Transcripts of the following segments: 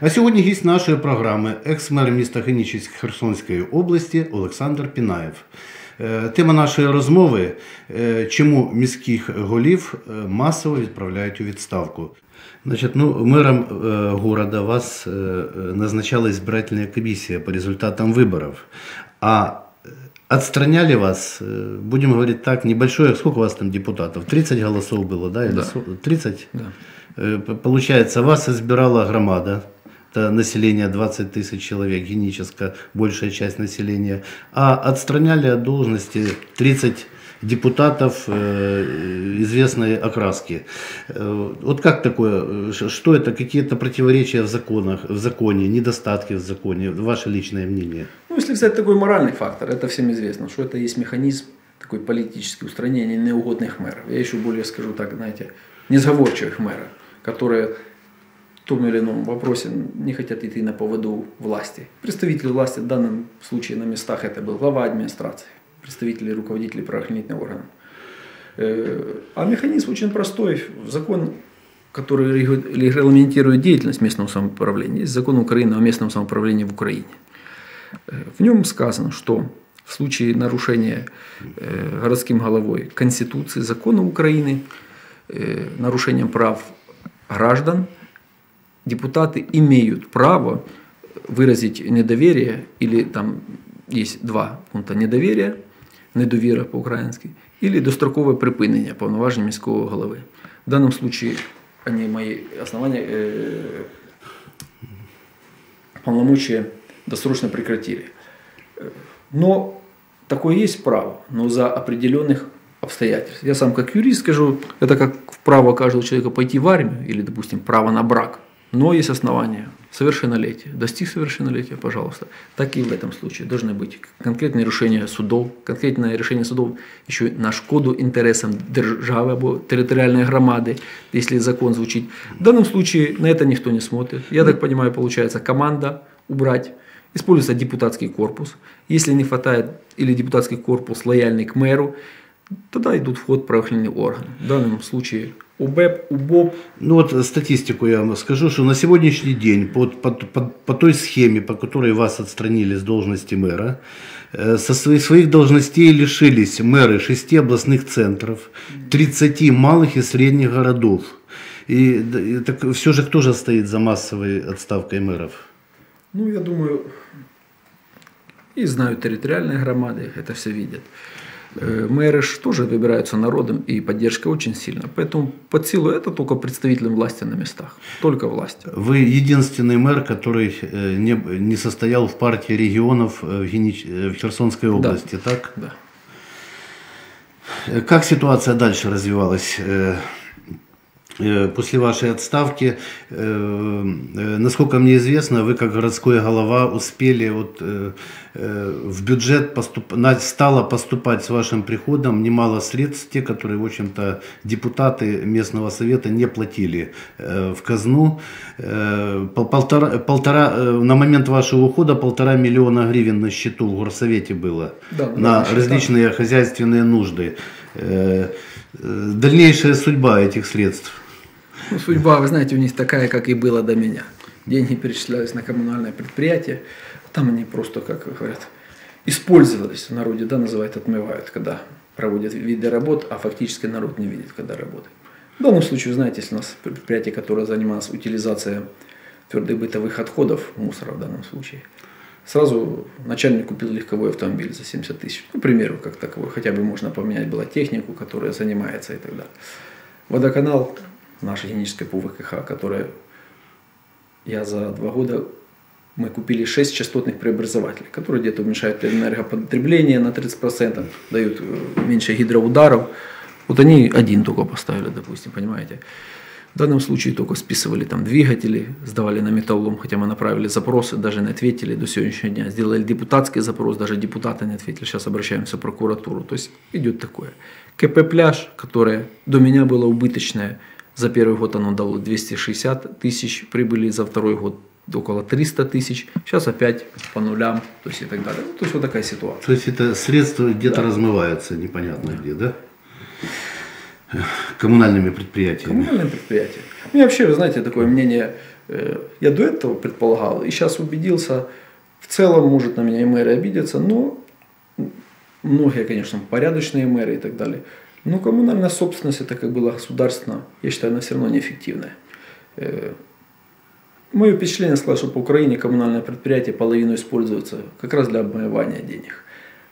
А сьогодні гість нашої програми екс-мер міста Генічеськ Херсонської області Олександр Пінаєв. Е, Тема нашої розмови е, чому міських голів е, масово відправляють у відставку. Значит, ну, мэром э, города вас э, назначала избирательная комиссия по результатам выборов. А отстраняли вас, э, будем говорить так, небольшое, сколько у вас там депутатов? 30 голосов было, да? Или Да. со- 30? Да. Э, п- Получается, вас избирала громада, Население 20 тысяч человек, геническая большая часть населения, а отстраняли от должности 30 депутатов э, известной окраски. Э, Вот как такое, что это, какие-то противоречия в законах, в законе, недостатки в законе, ваше личное мнение? Ну, если взять такой моральный фактор, это всем известно, что это есть механизм такой политический устранения неугодных мэров. Я еще более скажу так, знаете, несговорчивых мэров, которые том или ином вопросе не хотят идти на поводу власти. Представители власти в данном случае на местах это был глава администрации, представители и руководители правоохранительных органов. Э, А механизм очень простой. Закон, который регламентирует деятельность местного самоуправления, есть закон Украины о местном самоуправлении в Украине. Э, В нем сказано, что в случае нарушения э, городским головой Конституции, законов Украины, нарушением прав граждан, депутаты имеют право выразить недоверие, или там есть два пункта недоверия, недовіра по-українськи, или дострокове припинення повноважень міського голови. В данном случае они мои основания э, полномочия досрочно прекратили. Э, Но такое есть право, но за определенных обстоятельств. Я сам как юрист скажу, это как право каждого человека пойти в армию или, допустим, право на брак. но есть основания. Совершеннолетие. Достиг совершеннолетия, пожалуйста. Так и в этом случае должны быть конкретные решения судов, конкретное решение судов еще на шкоду интересам державы або територіальної громади, если закон звучит. В данном случае на это никто не смотрит. Я так понимаю, получается команда убрать, используется депутатский корпус. Если не хватает или депутатский корпус лояльный к мэру, тогда идут в ход правоохранительные. В данном случае УБЭП, УБОП, Ну вот статистику я вам скажу, что на сегодняшний день по, по, по, по той схеме, по которой вас отстранили с должности мэра, э, со своих, своих должностей лишились мэры шести областных центров, 30 малых и средних городов. И, и так все же кто же стоит за массовой отставкой мэров? Ну, я думаю, и знают территориальные громады, это все видят. Э, Мэры ж тоже выбираются народом, и поддержка очень сильна. Поэтому под силу это только представителям власти на местах. Только власти. Вы единственный мэр, который э, не, не состоял в партии регионов э, в, Генич- в Херсонской области, так? Да. Как ситуация дальше развивалась после вашей отставки? Э, э, Насколько мне известно, вы как городской голова успели вот э, э, в бюджет поступ... стало поступать с вашим приходом немало средств, те, которые, в общем-то, депутаты местного совета не платили э, в казну. Э, пол- Полтора, полтора, э, на момент вашего ухода полтора миллиона гривен на счету в горсовете было Да, да, на счетах. различные хозяйственные нужды. Э, э, Дальнейшая судьба этих средств. Ну, судьба, вы знаете, у них такая, как и была до меня. Деньги перечислялись на коммунальное предприятие. Там они просто, как говорят, использовались в народе, да, называют, отмывают, когда проводят виды работ, а фактически народ не видит, когда работает. В данном случае, знаете, если у нас предприятие, которое занималось утилизацией твердых бытовых отходов, мусора в данном случае, сразу начальник купил легковой автомобиль за 70 тысяч. Ну, к примеру, как таковой. Хотя бы можно поменять была технику, которая занимается и так далее. Водоканал, наша геническая по ВКХ, которая я за два года мы купили 6 частотных преобразователей, которые где-то уменьшают энергопотребление на 30%, дают э, меньше гидроударов. Вот они один только поставили, допустим, понимаете. В данном случае только списывали там двигатели, сдавали на металлолом, хотя мы направили запросы, даже не ответили до сегодняшнего дня. Сделали депутатский запрос, даже депутаты не ответили. Сейчас обращаемся в прокуратуру. То есть идет такое. КП «Пляж», которое до меня было убыточное, за первый год оно дало 260 тысяч прибыли, за второй год около 300 тысяч. Сейчас опять по нулям, то есть и так далее. Ну, то есть вот такая ситуация. То есть это средства где-то размываются, непонятно где, да? коммунальными предприятиями? Коммунальные предприятия. У меня вообще, вы знаете, такое мнение, э, я до этого предполагал, и сейчас убедился, в целом, может, на меня и мэры обидятся, но многие, конечно, порядочные мэры и так далее. Но коммунальная собственность, это как было государственно, я считаю, она все равно неэффективная. Э, Мое впечатление складывается, что по Украине коммунальное предприятие половину используется как раз для обмывания денег.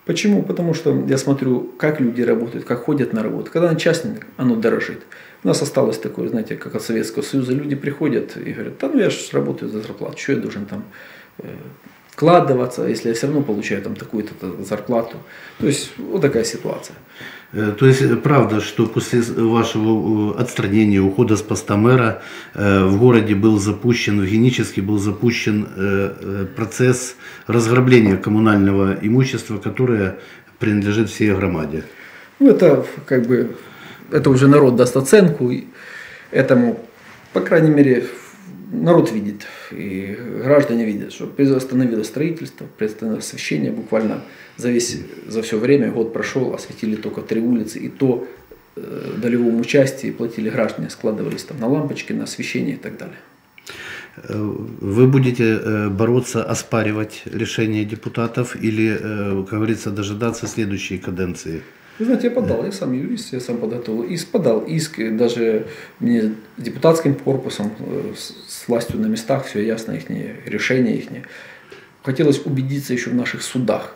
Почему? Потому что я смотрю, как люди работают, как ходят на работу. Когда на частник, оно дорожит. У нас осталось такое, знаете, как от Советского Союза. Люди приходят и говорят, да ну я же работаю за зарплату, что я должен там э, вкладываться, если я все равно получаю там такую-то зарплату. То есть вот такая ситуация. Э, то есть э, правда, что после вашего э, отстранения, ухода с поста мэра в городе был запущен, в Генически был запущен процесс разграбления коммунального имущества, которое принадлежит всей громаде. Ну это как бы, это уже народ даст оценку этому, по крайней мере, народ видит, и граждане видят, что приостановилось строительство, приостановилось освещение, буквально за, весь, за все время, год прошел, осветили только три улицы, и то э, долевом участии платили граждане, складывались там на лампочки, на освещение и так далее. Вы будете э, бороться, оспаривать решения депутатов или, э, как говорится, дожидаться следующей каденции? Вы знаете, я подал, я сам юрист, я сам подготовил иск, подал иск, даже мне депутатским корпусом, э, с властью на местах, все ясно, их решения их. Хотелось убедиться еще в наших судах.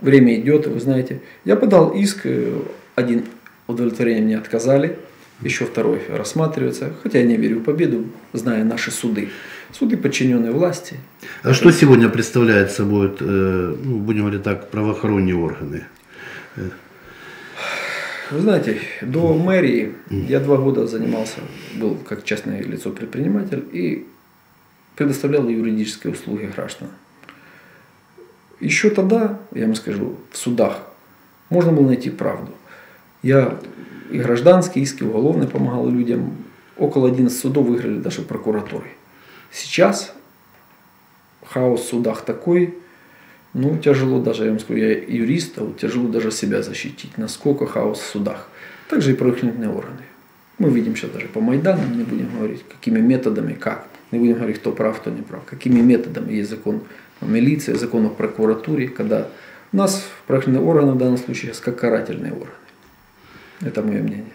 Время идет, вы знаете. Я подал иск, э, один удовлетворение мне отказали, еще второй рассматривается, хотя я не верю в победу, зная наши суды. Суды, подчиненные власти. А что сегодня представляет собой, э, ну, будем говорить так, правоохранные органы? Вы знаете, до мэрии я два года занимался, был как частное лицо предприниматель и предоставлял юридические услуги гражданам. Еще тогда, я вам скажу, в судах можно было найти правду. Я и гражданские иски, уголовные помогал людям. Около 11 судов выиграли даже прокуратуры. Сейчас хаос в судах такой, ну, тяжело даже, я вам скажу, я юрист, а вот тяжело даже себя защитить. Насколько хаос в судах. Также и правоохранительные органы. Мы видим сейчас даже по Майдану, не будем говорить, какими методами, как. Не будем говорить, кто прав, кто не прав. Какими методами есть закон о милиции, закон о прокуратуре, когда у нас правоохранительные органы в данном случае как карательные органы. Это мое мнение.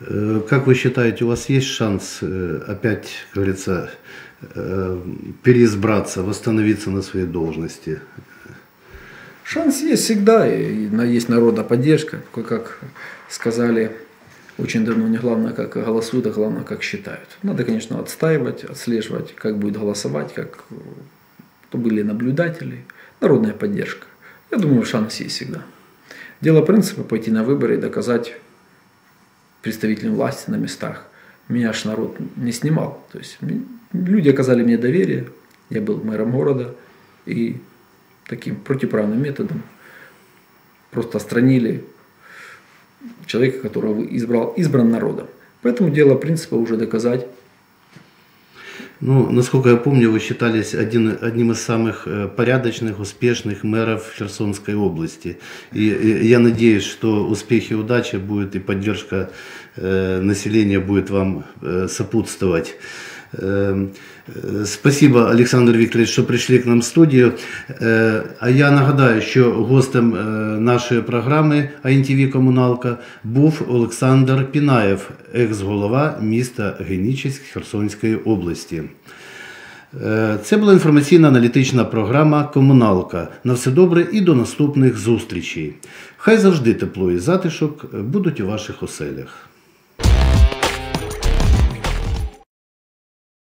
Э, как вы считаете, у вас есть шанс э, опять, как говорится, переизбраться, восстановиться на своей должности? Шанс есть всегда, и есть народная поддержка, как сказали очень давно, не главное, как голосуют, а главное, как считают. Надо, конечно, отстаивать, отслеживать, как будет голосовать, как то были наблюдатели, народная поддержка. Я думаю, шанс есть всегда. Дело принципа пойти на выборы и доказать представителям власти на местах. Меня аж народ не снимал. То есть Люди оказали мне доверие, я был мэром города, и таким противоправным методом просто отстранили человека, которого избрал, избран народом. Поэтому дело принципа уже доказать. Ну, насколько я помню, вы считались один, одним из самых э, порядочных, успешных мэров Херсонской области. И, и я надеюсь, что успехи и удачи будет и поддержка э, населения будет вам э, сопутствовать. Э, спасибо, Олександр Вікторович, що прийшли к нам в студію. Е, а я нагадаю, що гостем е, нашої програми АНТВ Комуналка був Олександр Пінаєв, екс-голова міста Генічеськ Херсонської області. Е, це була інформаційна аналітична програма Комуналка. На все добре і до наступних зустрічей. Хай завжди тепло і затишок будуть у ваших оселях.